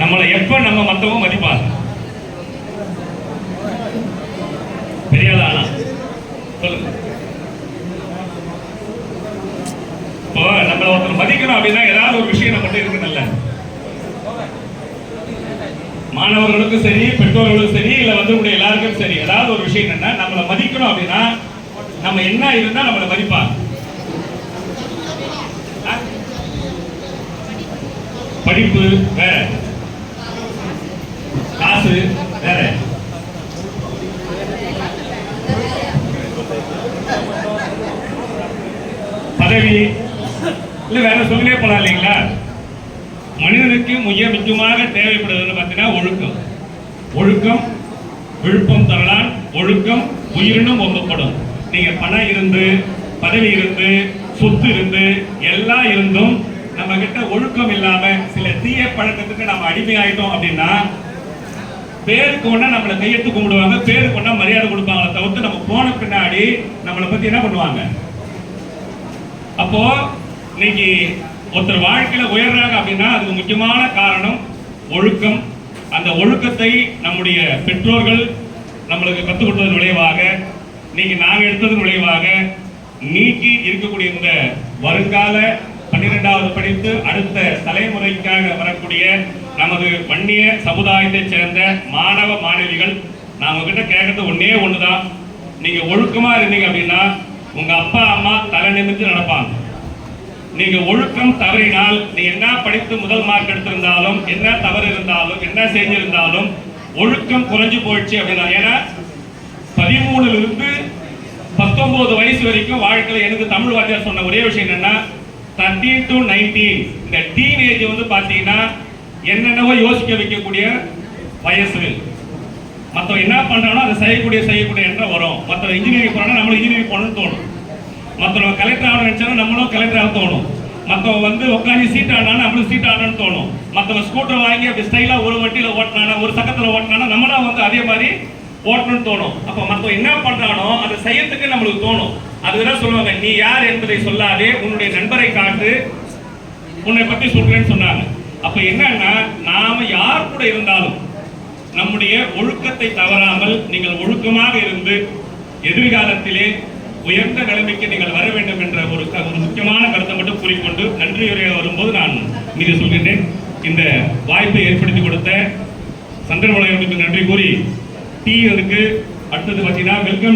நம்மளை எப்ப நம்ம மத்தவங்க மதிப்பாங்க? பெரியாளா ஆனா? சொல்லுங்க. இப்போ நம்மள ஒருத்தர் மதிக்கணும் அப்படின்னா ஏதாவது ஒரு விஷயம் நம்மகிட்ட இருக்குதுல்ல மாணவர்களுக்கும் சரி பெற்றோர்களுக்கும் சரி இல்லை வந்து உடைய எல்லாருக்கும் சரி ஏதாவது ஒரு விஷயம் என்னன்னா நம்மளை மதிக்கணும் அப்படின்னா நம்ம என்ன இருந்தால் நம்மளை மதிப்பாங்க. படிப்பு வேற. காசு வேற. பதவி. இல்ல வேற சொல்லியே போலாம் இல்லைங்களா? மனிதனுக்கு மிக முக்கியமாக தேவைப்படுவது பார்த்தீங்கன்னா ஒழுக்கம். ஒழுக்கம் விழுப்பம் தரலாம். ஒழுக்கம் உயிரினும் ஒப்பப்படும் நீங்க பணம் இருந்து பதவி இருந்து சொத்து இருந்து எல்லாம் இருந்தும் நம்ம கிட்ட ஒழுக்கம் இல்லாம சில தீய பழக்கத்துக்கு நம்ம அடிமையாயிட்டோம் அப்படின்னா பேர் கொண்டா நம்மளை கையெடுத்து கும்பிடுவாங்க பேர் கொண்டா மரியாதை கொடுப்பாங்களே தவிர்த்து நம்ம போன பின்னாடி நம்மளை பத்தி என்ன பண்ணுவாங்க? அப்போ இன்னைக்கு ஒருத்தர் வாழ்க்கையில உயர்றாங்க அப்படின்னா அதுக்கு முக்கியமான காரணம் ஒழுக்கம். அந்த ஒழுக்கத்தை நம்முடைய பெற்றோர்கள் நம்மளுக்கு கற்றுக் கொடுத்ததன் விளைவாக இன்னைக்கு நாங்கள் எடுத்ததன் விளைவாக நீக்கி இருக்கக்கூடிய இந்த வருங்கால பன்னிரெண்டாவது படித்து அடுத்த தலைமுறைக்காக வரக்கூடிய நமது வன்னிய சமுதாயத்தைச் சேர்ந்த மாணவ மாணவிகள் நான் உங்ககிட்ட கேட்கறது ஒன்று தான் நீங்கள் ஒழுக்கமாக இருந்தீங்க அப்படின்னா உங்கள் அப்பா அம்மா தலை நிமிர்ந்து நடப்பாங்க. நீங்கள் ஒழுக்கம் தவறினால் நீ என்ன படித்து முதல் மார்க் எடுத்திருந்தாலும் என்ன தவறு இருந்தாலும் என்ன செஞ்சிருந்தாலும் ஒழுக்கம் குறைஞ்சு போயிடுச்சு அப்படின்னா ஏன்னா பதிமூணுலேருந்து பத்தொன்பது வயசு வரைக்கும் வாழ்க்கையில் எனக்கு தமிழ் வாத்தியார் சொன்ன ஒரே விஷயம் என்னன்னா தேர்ட்டீன் டு நைன்டீன் இந்த டீன் ஏஜ் வந்து பார்த்தீங்கன்னா என்னென்னவோ யோசிக்க வைக்கக்கூடிய வயசு. மற்றவன் என்ன பண்றானோ அதை செய்யக்கூடிய செய்யக்கூடிய எண்ணம் வரும். மற்றவன் இன்ஜினியரிங் போறானா நம்மளும் இன்ஜினியரிங் போகணும்னு தோணும். மற்றவங்க கலெக்டர் ஆகணும் நினச்சாலும் நம்மளும் கலெக்டர் ஆக தோணும். மற்றவங்க வந்து உட்காந்து சீட் ஆனாலும் நம்மளும் சீட் ஆடணும்னு தோணும். மற்றவங்க ஸ்கூட்டர் வாங்கி அப்படி ஸ்டைலாக ஒரு வட்டியில் ஓட்டினானா ஒரு சக்கத்தில் ஓட்டினானா நம்மளும் வந்து அதே மாதிரி ஓட்டணும்னு தோணும். அப்போ மற்றவங்க என்ன பண்றானோ அதை செய்யறதுக்கு நம்மளுக்கு தோணும். அதுதான் சொல்லுவாங்க நீ யார் என்பதை சொல்லாதே உன்னுடைய நண்பரை காட்டு. உன்னை பற்றி சொல்றேன்னு சொன்னாங்க. அப்ப என்னன்னா நாம யார் கூட இருந்தாலும் நம்முடைய ஒழுக்கத்தை தவறாமல் நீங்கள் ஒழுக்கமாக இருந்து எதிர்காலத்திலே உயர்ந்த நிலைமைக்கு நீங்கள் வர வேண்டும் என்ற ஒரு ஒரு முக்கியமான கருத்தை மட்டும் கூறிக்கொண்டு நன்றி உரையாக வரும்போது நான் மீது சொல்கின்றேன். இந்த வாய்ப்பை ஏற்படுத்தி கொடுத்த சந்திரமலையனுக்கு நன்றி கூறி டீ அதுக்கு அடுத்தது பார்த்தீங்கன்னா வெல்கம்